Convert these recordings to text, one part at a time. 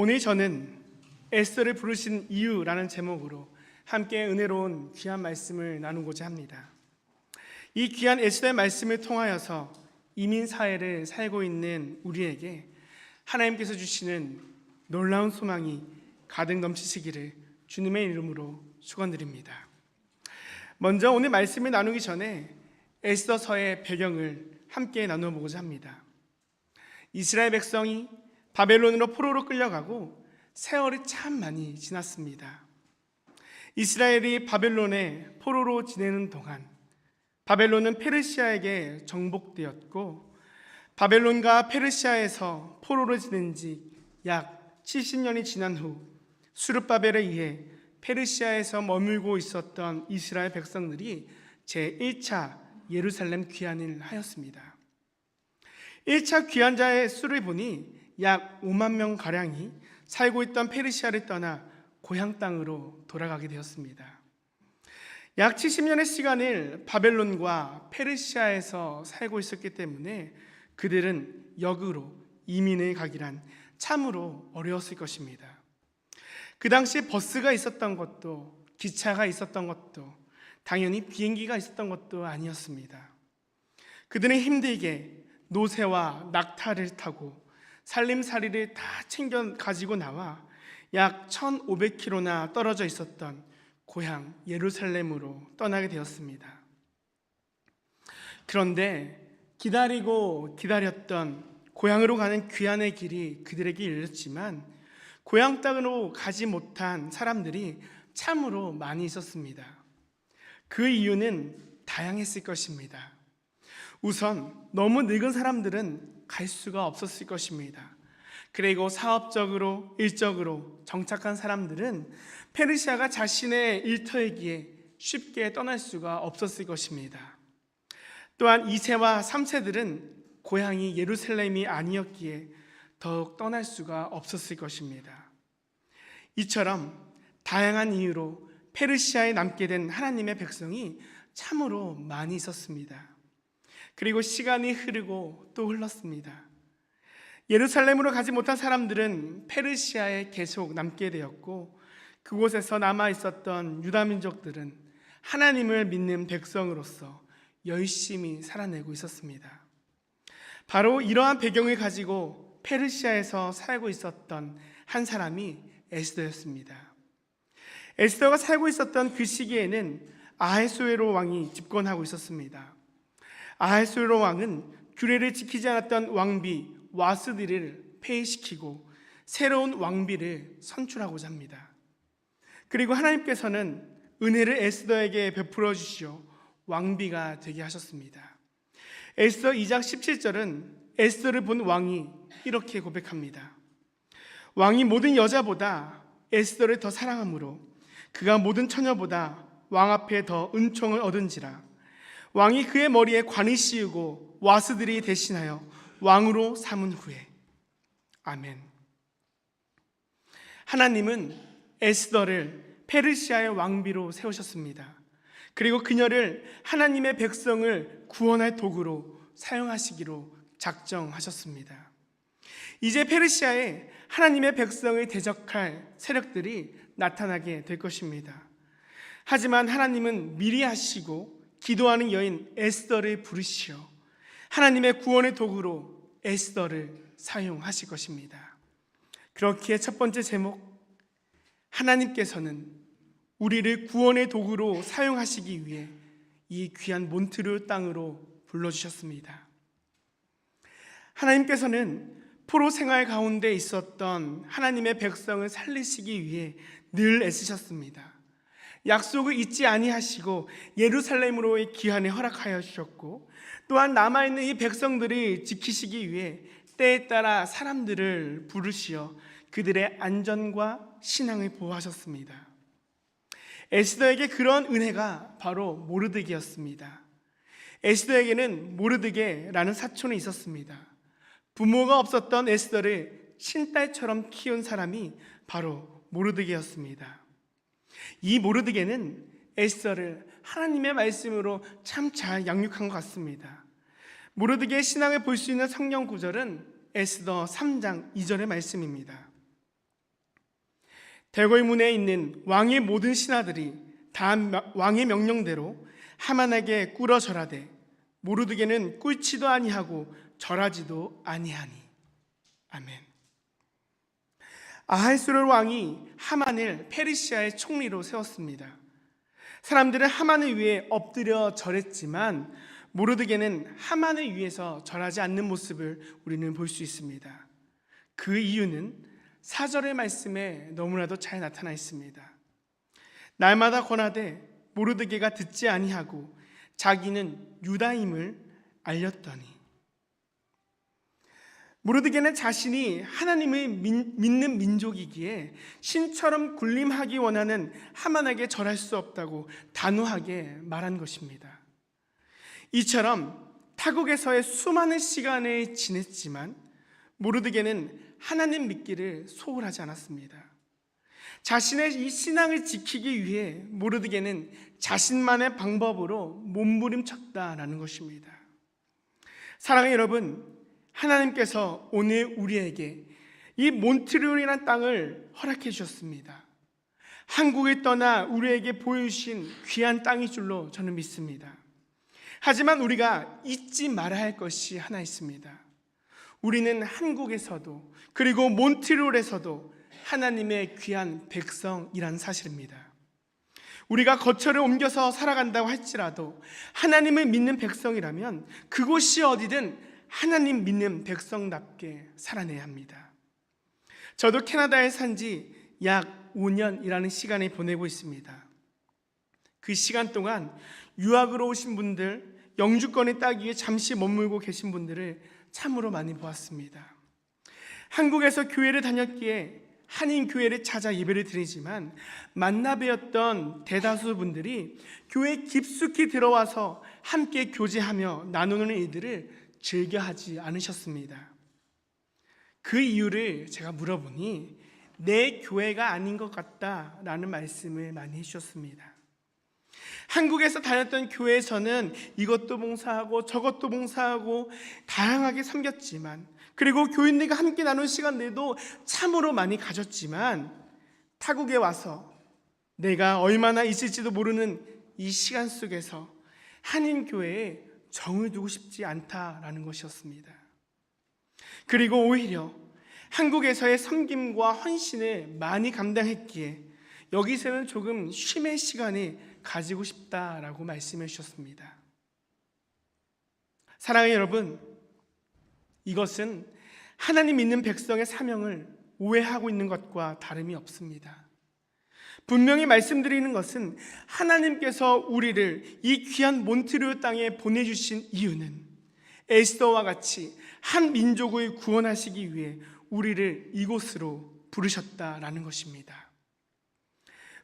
오늘 저는 에스더를 부르신 이유라는 제목으로 함께 은혜로운 귀한 말씀을 나누고자 합니다. 이 귀한 에스더의 말씀을 통하여서 이민 사회를 살고 있는 우리에게 하나님께서 주시는 놀라운 소망이 가득 넘치시기를 주님의 이름으로 축원드립니다. 먼저 오늘 말씀을 나누기 전에 에스더서의 배경을 함께 나누어 보고자 합니다. 이스라엘 백성이 바벨론으로 포로로 끌려가고 세월이 참 많이 지났습니다. 이스라엘이 바벨론에 포로로 지내는 동안 바벨론은 페르시아에게 정복되었고 바벨론과 페르시아에서 포로로 지낸 지 약 70년이 지난 후 수르바벨에 의해 페르시아에서 머물고 있었던 이스라엘 백성들이 제1차 예루살렘 귀환을 하였습니다. 1차 귀환자의 수를 보니 약 5만 명 가량이 살고 있던 페르시아를 떠나 고향 땅으로 돌아가게 되었습니다. 약 70년의 시간을 바벨론과 페르시아에서 살고 있었기 때문에 그들은 역으로 이민을 가기란 참으로 어려웠을 것입니다. 그 당시에 버스가 있었던 것도 기차가 있었던 것도 당연히 비행기가 있었던 것도 아니었습니다. 그들은 힘들게 노새와 낙타를 타고 살림살이를 다 챙겨 가지고 나와 약 1,500km나 떨어져 있었던 고향 예루살렘으로 떠나게 되었습니다. 그런데 기다리고 기다렸던 고향으로 가는 귀환의 길이 그들에게 열렸지만 고향 땅으로 가지 못한 사람들이 참으로 많이 있었습니다. 그 이유는 다양했을 것입니다. 우선 너무 늙은 사람들은 갈 수가 없었을 것입니다. 그리고 사업적으로 일적으로 정착한 사람들은 페르시아가 자신의 일터이기에 쉽게 떠날 수가 없었을 것입니다. 또한 2세와 3세들은 고향이 예루살렘이 아니었기에 더욱 떠날 수가 없었을 것입니다. 이처럼 다양한 이유로 페르시아에 남게 된 하나님의 백성이 참으로 많이 있었습니다. 그리고 시간이 흐르고 또 흘렀습니다. 예루살렘으로 가지 못한 사람들은 페르시아에 계속 남게 되었고 그곳에서 남아 있었던 유다 민족들은 하나님을 믿는 백성으로서 열심히 살아내고 있었습니다. 바로 이러한 배경을 가지고 페르시아에서 살고 있었던 한 사람이 에스더였습니다. 에스더가 살고 있었던 그 시기에는 아하수에로 왕이 집권하고 있었습니다. 아하수에로 왕은 규례를 지키지 않았던 왕비 와스디를 폐위시키고 새로운 왕비를 선출하고자 합니다. 그리고 하나님께서는 은혜를 에스더에게 베풀어 주시어 왕비가 되게 하셨습니다. 에스더 2장 17절은 에스더를 본 왕이 이렇게 고백합니다. 왕이 모든 여자보다 에스더를 더 사랑하므로 그가 모든 처녀보다 왕 앞에 더 은총을 얻은지라 왕이 그의 머리에 관을 씌우고 와스들이 대신하여 왕으로 삼은 후에 아멘. 하나님은 에스더를 페르시아의 왕비로 세우셨습니다. 그리고 그녀를 하나님의 백성을 구원할 도구로 사용하시기로 작정하셨습니다. 이제 페르시아에 하나님의 백성을 대적할 세력들이 나타나게 될 것입니다. 하지만 하나님은 미리 하시고 기도하는 여인 에스더를 부르시어 하나님의 구원의 도구로 에스더를 사용하실 것입니다. 그렇기에 첫 번째 제목 하나님께서는 우리를 구원의 도구로 사용하시기 위해 이 귀한 몬트르 땅으로 불러주셨습니다. 하나님께서는 포로 생활 가운데 있었던 하나님의 백성을 살리시기 위해 늘 애쓰셨습니다. 약속을 잊지 아니하시고 예루살렘으로의 귀환에 허락하여 주셨고 또한 남아 있는 이 백성들이 지키시기 위해 때에 따라 사람들을 부르시어 그들의 안전과 신앙을 보호하셨습니다. 에스더에게 그런 은혜가 바로 모르드기였습니다. 에스더에게는 모르드게라는 사촌이 있었습니다. 부모가 없었던 에스더를 친딸처럼 키운 사람이 바로 모르드게였습니다. 이 모르드게는 에스더를 하나님의 말씀으로 참 잘 양육한 것 같습니다. 모르드게의 신앙을 볼 수 있는 성경 구절은 에스더 3장 2절의 말씀입니다. 대궐 문에 있는 왕의 모든 신하들이 다 왕의 명령대로 하만에게 꿇어 절하되 모르드게는 꿇지도 아니하고 절하지도 아니하니 아멘. 아하스롤 왕이 하만을 페르시아의 총리로 세웠습니다. 사람들은 하만을 위해 엎드려 절했지만 모르드게는 하만을 위해서 절하지 않는 모습을 우리는 볼 수 있습니다. 그 이유는 사절의 말씀에 너무나도 잘 나타나 있습니다. 날마다 권하되 모르드게가 듣지 아니하고 자기는 유다임을 알렸더니 모르드게는 자신이 하나님을 믿는 민족이기에 신처럼 군림하기 원하는 하만에게 절할 수 없다고 단호하게 말한 것입니다. 이처럼 타국에서의 수많은 시간을 지냈지만 모르드게는 하나님 믿기를 소홀하지 않았습니다. 자신의 이 신앙을 지키기 위해 모르드게는 자신만의 방법으로 몸부림쳤다라는 것입니다. 사랑하는 여러분, 하나님께서 오늘 우리에게 이 몬트리올이라는 땅을 허락해 주셨습니다. 한국에 떠나 우리에게 보여주신 귀한 땅인 줄로 저는 믿습니다. 하지만 우리가 잊지 말아야 할 것이 하나 있습니다. 우리는 한국에서도 그리고 몬트리올에서도 하나님의 귀한 백성이란 사실입니다. 우리가 거처를 옮겨서 살아간다고 할지라도 하나님을 믿는 백성이라면 그곳이 어디든 하나님 믿는 백성답게 살아내야 합니다. 저도 캐나다에 산 지 약 5년이라는 시간을 보내고 있습니다. 그 시간 동안 유학으로 오신 분들, 영주권을 따기 위해 잠시 머물고 계신 분들을 참으로 많이 보았습니다. 한국에서 교회를 다녔기에 한인 교회를 찾아 예배를 드리지만 만나 뵈었던 대다수 분들이 교회에 깊숙이 들어와서 함께 교제하며 나누는 일들을 즐겨하지 않으셨습니다. 그 이유를 제가 물어보니 내 교회가 아닌 것 같다라는 말씀을 많이 해주셨습니다. 한국에서 다녔던 교회에서는 이것도 봉사하고 저것도 봉사하고 다양하게 섬겼지만 그리고 교인들과 함께 나눈 시간들도 참으로 많이 가졌지만 타국에 와서 내가 얼마나 있을지도 모르는 이 시간 속에서 한인 교회에 정을 두고 싶지 않다라는 것이었습니다. 그리고 오히려 한국에서의 섬김과 헌신을 많이 감당했기에 여기서는 조금 쉼의 시간을 가지고 싶다라고 말씀해 주셨습니다. 사랑하는 여러분, 이것은 하나님 믿는 백성의 사명을 오해하고 있는 것과 다름이 없습니다. 분명히 말씀드리는 것은 하나님께서 우리를 이 귀한 몬트리올 땅에 보내주신 이유는 에스더와 같이 한 민족을 구원하시기 위해 우리를 이곳으로 부르셨다라는 것입니다.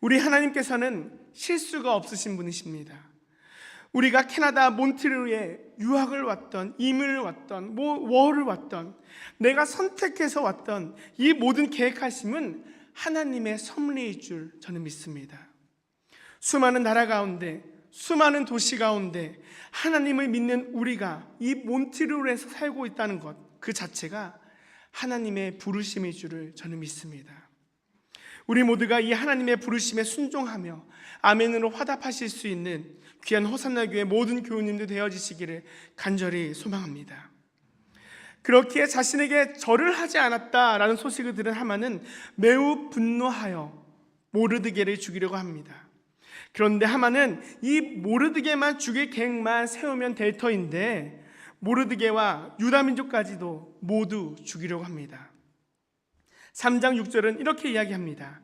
우리 하나님께서는 실수가 없으신 분이십니다. 우리가 캐나다 몬트리올에 유학을 왔던 이민을 왔던 뭐 월을 왔던 내가 선택해서 왔던 이 모든 계획하심은 하나님의 섭리일 줄 저는 믿습니다. 수많은 나라 가운데 수많은 도시 가운데 하나님을 믿는 우리가 이 몬트리올에서 살고 있다는 것 그 자체가 하나님의 부르심일 줄을 저는 믿습니다. 우리 모두가 이 하나님의 부르심에 순종하며 아멘으로 화답하실 수 있는 귀한 호산나 교회 모든 교우님들 되어지시기를 간절히 소망합니다. 그렇게 자신에게 절을 하지 않았다라는 소식을 들은 하만은 매우 분노하여 모르드게를 죽이려고 합니다. 그런데 하만은 이 모르드게만 죽일 계획만 세우면 될 터인데 모르드게와 유다 민족까지도 모두 죽이려고 합니다. 3장 6절은 이렇게 이야기합니다.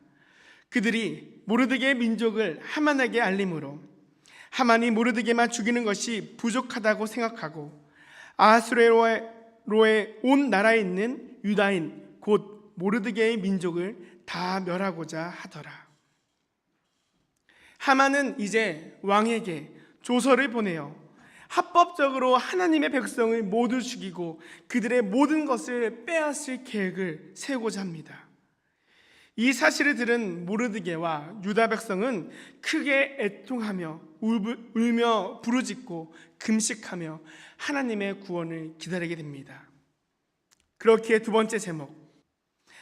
그들이 모르드게의 민족을 하만에게 알림으로 하만이 모르드게만 죽이는 것이 부족하다고 생각하고 아수레 로의 온 나라에 있는 유다인 곧 모르드게의 민족을 다 멸하고자 하더라. 하만은 이제 왕에게 조서를 보내어 합법적으로 하나님의 백성을 모두 죽이고 그들의 모든 것을 빼앗을 계획을 세우고자 합니다. 이 사실을 들은 모르드게와 유다 백성은 크게 애통하며 울며 부르짖고 금식하며 하나님의 구원을 기다리게 됩니다. 그렇기에 두 번째 제목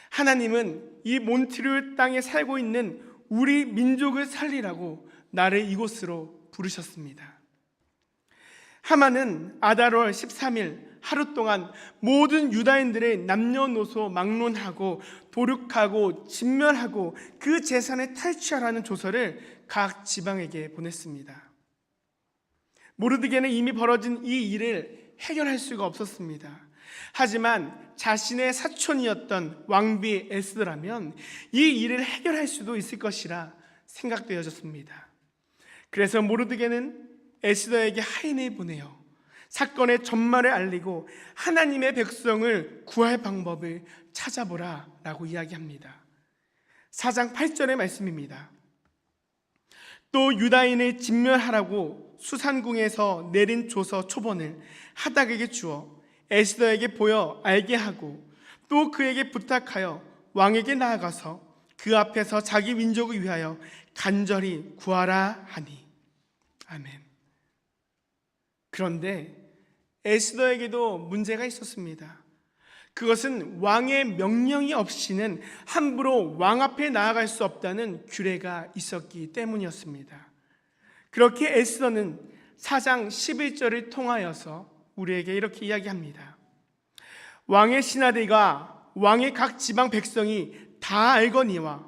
하나님은 이 몬트리올 땅에 살고 있는 우리 민족을 살리라고 나를 이곳으로 부르셨습니다. 하만은 아달월 13일 하루 동안 모든 유다인들의 남녀노소 막론하고 도륙하고 진멸하고 그 재산을 탈취하라는 조서를 각 지방에게 보냈습니다. 모르드게는 이미 벌어진 이 일을 해결할 수가 없었습니다. 하지만 자신의 사촌이었던 왕비 에스더라면 이 일을 해결할 수도 있을 것이라 생각되어졌습니다. 그래서 모르드게는 에스더에게 하인을 보내요. 사건의 전말을 알리고 하나님의 백성을 구할 방법을 찾아보라 라고 이야기합니다. 4장 8절의 말씀입니다. 또 유다인을 진멸하라고 수산궁에서 내린 조서 초본을 하닥에게 주어 에스더에게 보여 알게 하고 또 그에게 부탁하여 왕에게 나아가서 그 앞에서 자기 민족을 위하여 간절히 구하라 하니 아멘. 그런데 에스더에게도 문제가 있었습니다. 그것은 왕의 명령이 없이는 함부로 왕 앞에 나아갈 수 없다는 규례가 있었기 때문이었습니다. 그렇게 에스더는 사장 11절을 통하여서 우리에게 이렇게 이야기합니다. 왕의 신하들과 왕의 각 지방 백성이 다 알거니와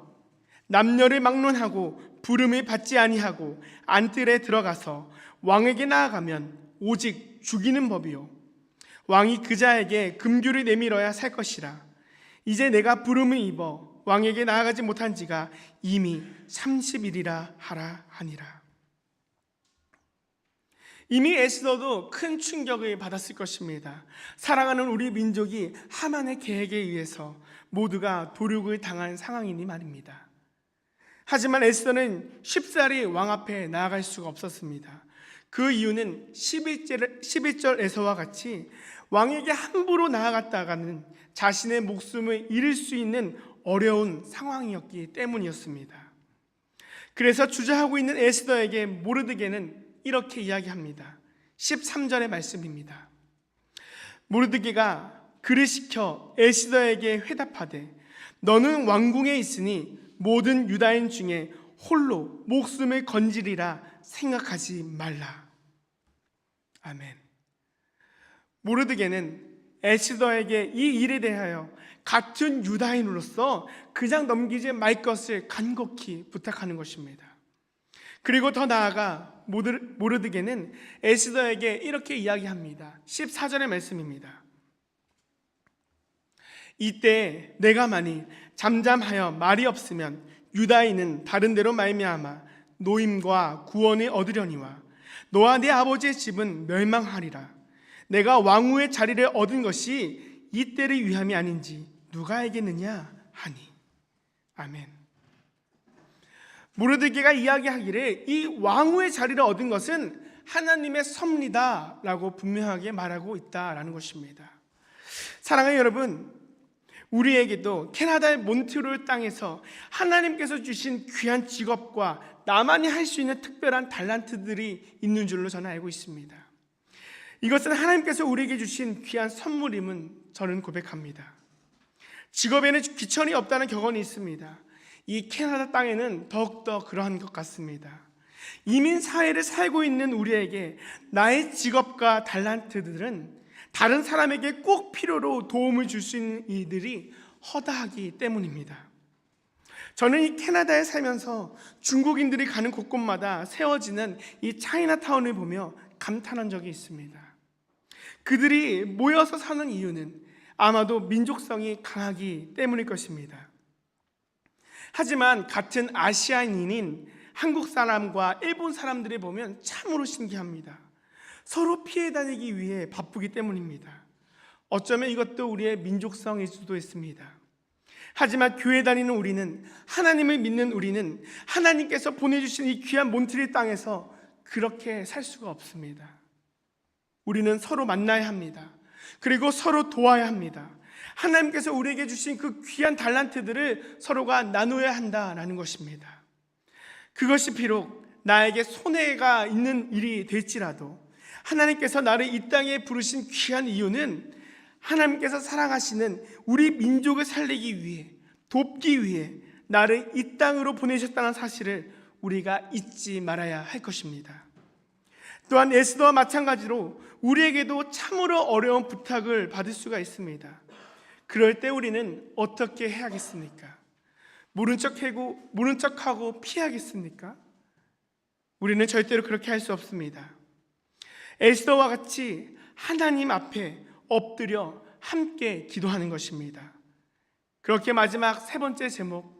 남녀를 막론하고 부름을 받지 아니하고 안뜰에 들어가서 왕에게 나아가면 오직 죽이는 법이요. 왕이 그 자에게 금규를 내밀어야 살 것이라. 이제 내가 부름을 입어 왕에게 나아가지 못한 지가 이미 30일이라 하라 하니라 이미 에스더도 큰 충격을 받았을 것입니다. 사랑하는 우리 민족이 하만의 계획에 의해서 모두가 도륙을 당한 상황이니 말입니다. 하지만 에스더는 쉽사리 왕 앞에 나아갈 수가 없었습니다. 그 이유는 11절, 11절에서와 같이 왕에게 함부로 나아갔다가는 자신의 목숨을 잃을 수 있는 어려운 상황이었기 때문이었습니다. 그래서 주저하고 있는 에스더에게 모르드게는 이렇게 이야기합니다. 13절의 말씀입니다. 모르드게가 그를 시켜 에스더에게 회답하되 너는 왕궁에 있으니 모든 유다인 중에 홀로 목숨을 건지리라 생각하지 말라. 아멘. 모르드게는 에스더에게 이 일에 대하여 같은 유다인으로서 그냥 넘기지 말 것을 간곡히 부탁하는 것입니다. 그리고 더 나아가 모르드게는 에스더에게 이렇게 이야기합니다. 14절의 말씀입니다. 이때 내가 만일 잠잠하여 말이 없으면 유다인은 다른 데로 말미암아 노임과 구원을 얻으려니와 너와 네 아버지의 집은 멸망하리라. 내가 왕후의 자리를 얻은 것이 이때를 위함이 아닌지 누가 알겠느냐 하니 아멘. 모르드게가 이야기하기를 이 왕후의 자리를 얻은 것은 하나님의 섭리다라고 분명하게 말하고 있다라는 것입니다. 사랑하는 여러분, 우리에게도 캐나다의 몬트리올 땅에서 하나님께서 주신 귀한 직업과 나만이 할 수 있는 특별한 달란트들이 있는 줄로 저는 알고 있습니다. 이것은 하나님께서 우리에게 주신 귀한 선물임은 저는 고백합니다. 직업에는 귀천이 없다는 격언이 있습니다. 이 캐나다 땅에는 더욱더 그러한 것 같습니다. 이민 사회를 살고 있는 우리에게 나의 직업과 달란트들은 다른 사람에게 꼭 필요로 도움을 줄 수 있는 이들이 허다하기 때문입니다. 저는 이 캐나다에 살면서 중국인들이 가는 곳곳마다 세워지는 이 차이나타운을 보며 감탄한 적이 있습니다. 그들이 모여서 사는 이유는 아마도 민족성이 강하기 때문일 것입니다. 하지만 같은 아시아인인 한국 사람과 일본 사람들이 보면 참으로 신기합니다. 서로 피해 다니기 위해 바쁘기 때문입니다. 어쩌면 이것도 우리의 민족성일 수도 있습니다. 하지만 교회 다니는 우리는 하나님을 믿는 우리는 하나님께서 보내주신 이 귀한 몬트리 땅에서 그렇게 살 수가 없습니다. 우리는 서로 만나야 합니다. 그리고 서로 도와야 합니다. 하나님께서 우리에게 주신 그 귀한 달란트들을 서로가 나누어야 한다라는 것입니다. 그것이 비록 나에게 손해가 있는 일이 될지라도 하나님께서 나를 이 땅에 부르신 귀한 이유는 하나님께서 사랑하시는 우리 민족을 살리기 위해 돕기 위해 나를 이 땅으로 보내셨다는 사실을 우리가 잊지 말아야 할 것입니다. 또한 에스더와 마찬가지로 우리에게도 참으로 어려운 부탁을 받을 수가 있습니다. 그럴 때 우리는 어떻게 해야겠습니까? 모른 척하고 모른 척하고 피하겠습니까? 우리는 절대로 그렇게 할 수 없습니다. 에스더와 같이 하나님 앞에 엎드려 함께 기도하는 것입니다. 그렇게 마지막 세 번째 제목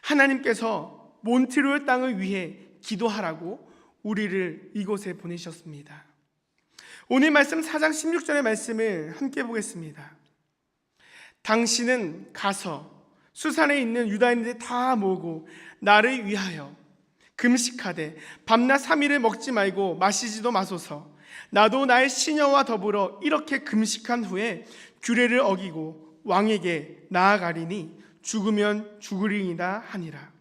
하나님께서 몬트리올 땅을 위해 기도하라고 우리를 이곳에 보내셨습니다. 오늘 말씀 4장 16절의 말씀을 함께 보겠습니다. 당신은 가서 수산에 있는 유다인들 다 모으고 나를 위하여 금식하되 밤낮 3일을 먹지 말고 마시지도 마소서. 나도 나의 시녀와 더불어 이렇게 금식한 후에 규례를 어기고 왕에게 나아가리니 죽으면 죽으리이다 하니라.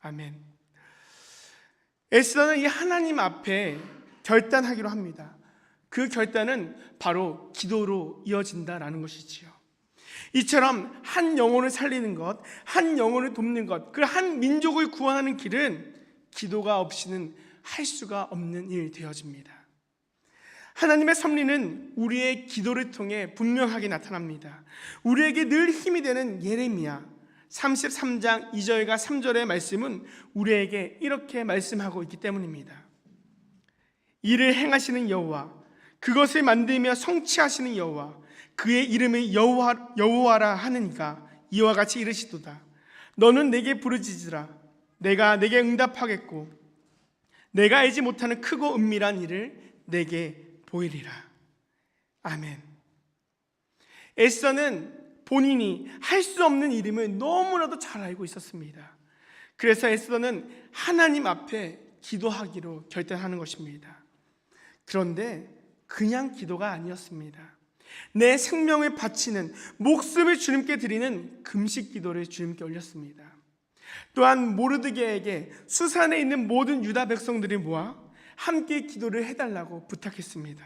아멘. 에스더는 이 하나님 앞에 결단하기로 합니다. 그 결단은 바로 기도로 이어진다라는 것이지요 이처럼 한 영혼을 살리는 것, 한 영혼을 돕는 것, 그 한 민족을 구원하는 길은 기도가 없이는 할 수가 없는 일 되어집니다. 하나님의 섭리는 우리의 기도를 통해 분명하게 나타납니다. 우리에게 늘 힘이 되는 예레미야 33장 2절과 3절의 말씀은 우리에게 이렇게 말씀하고 있기 때문입니다. 이를 행하시는 여호와, 그것을 만들며 성취하시는 여호와, 그의 이름을 여호와, 여호와라 하느니가 이와 같이 이르시도다. 너는 내게 부르짖으라. 내가 내게 응답하겠고 내가 알지 못하는 크고 은밀한 일을 내게 보이리라. 아멘. 에스더는 본인이 할 수 없는 이름을 너무나도 잘 알고 있었습니다. 그래서 에스더는 하나님 앞에 기도하기로 결단하는 것입니다. 그런데 그냥 기도가 아니었습니다. 내 생명을 바치는 목숨을 주님께 드리는 금식 기도를 주님께 올렸습니다. 또한 모르드게에게 수산에 있는 모든 유다 백성들이 모아 함께 기도를 해달라고 부탁했습니다.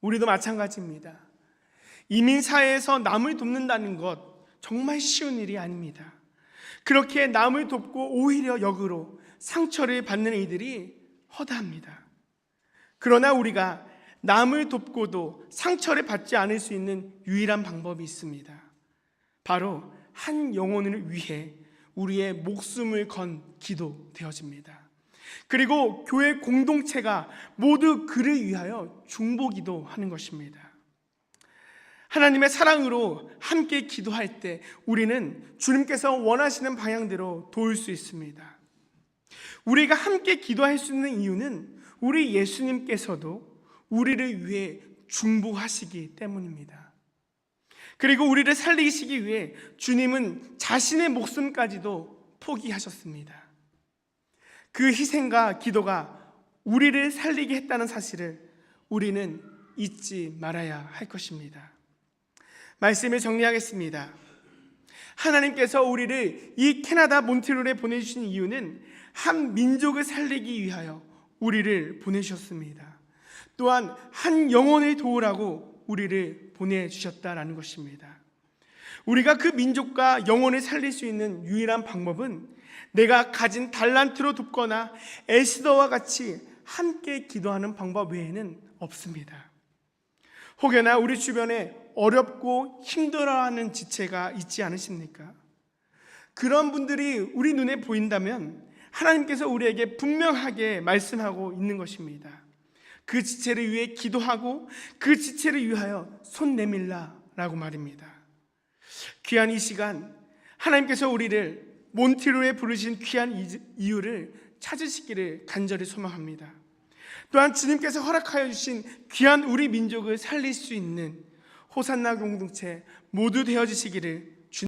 우리도 마찬가지입니다. 이민 사회에서 남을 돕는다는 것 정말 쉬운 일이 아닙니다. 그렇게 남을 돕고 오히려 역으로 상처를 받는 이들이 허다합니다. 그러나 우리가 남을 돕고도 상처를 받지 않을 수 있는 유일한 방법이 있습니다. 바로 한 영혼을 위해 우리의 목숨을 건 기도 되어집니다. 그리고 교회 공동체가 모두 그를 위하여 중보기도 하는 것입니다. 하나님의 사랑으로 함께 기도할 때 우리는 주님께서 원하시는 방향대로 도울 수 있습니다. 우리가 함께 기도할 수 있는 이유는 우리 예수님께서도 우리를 위해 중보하시기 때문입니다. 그리고 우리를 살리시기 위해 주님은 자신의 목숨까지도 포기하셨습니다. 그 희생과 기도가 우리를 살리게 했다는 사실을 우리는 잊지 말아야 할 것입니다. 말씀을 정리하겠습니다. 하나님께서 우리를 이 캐나다 몬트리올에 보내주신 이유는 한 민족을 살리기 위하여 우리를 보내셨습니다. 또한 한 영혼을 도우라고 우리를 보내주셨다라는 것입니다. 우리가 그 민족과 영혼을 살릴 수 있는 유일한 방법은 내가 가진 달란트로 돕거나 에스더와 같이 함께 기도하는 방법 외에는 없습니다. 혹여나 우리 주변에 어렵고 힘들어하는 지체가 있지 않으십니까? 그런 분들이 우리 눈에 보인다면 하나님께서 우리에게 분명하게 말씀하고 있는 것입니다. 그 지체를 위해 기도하고 그 지체를 위하여 손 내밀라라고 말입니다. 귀한 이 시간 하나님께서 우리를 몬티로에 부르신 귀한 이유를 찾으시기를 간절히 소망합니다. 또한 주님께서 허락하여 주신 귀한 우리 민족을 살릴 수 있는 호산나 공동체 모두 되어지시기를